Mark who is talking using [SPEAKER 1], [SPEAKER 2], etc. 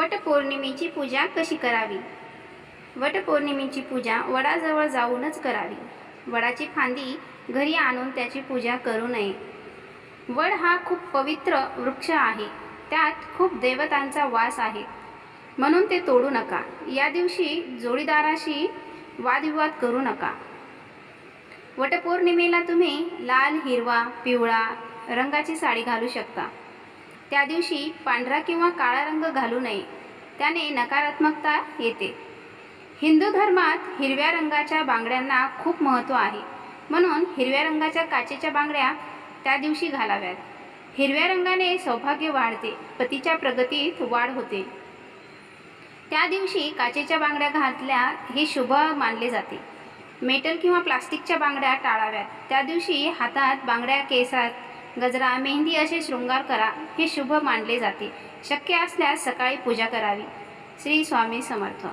[SPEAKER 1] वटपौर्णिमेची पूजा कशी करावी? वटपौर्णिमेची पूजा वडाजवळ जाऊनच करावी. वडाची फांदी घरी आणून त्याची पूजा करू नये. वड हा खूप पवित्र वृक्ष आहे. त्यात खूप देवतांचा वास आहे. म्हणून ते तोडू नका. या दिवशी जोडीदाराशी वादविवाद करू नका. वटपौर्णिमेला तुम्ही लाल हिरवा पिवळा रंगाची साडी घालू शकता. त्या दिवशी पांढरा किंवा काळा रंग घालू नये. त्याने नकारात्मकता येते. हिंदू धर्मात हिरव्या रंगाच्या बांगड्यांना खूप महत्त्व आहे. म्हणून हिरव्या रंगाच्या काचेच्या बांगड्या त्या दिवशी घालाव्यात. हिरव्या रंगाने सौभाग्य वाढते. पतीच्या प्रगतीत वाढ होते. त्या दिवशी काचेच्या बांगड्या घातल्या हे शुभ मानले जाते. मेटल किंवा प्लास्टिकच्या बांगड्या टाळाव्यात. त्या दिवशी हातात बांगड्या केसात गजरा मेहंदी असे शृंगार करा हे शुभ मानले जाते. शक्य असल्यास सकाळी पूजा करावी. श्री स्वामी समर्थ.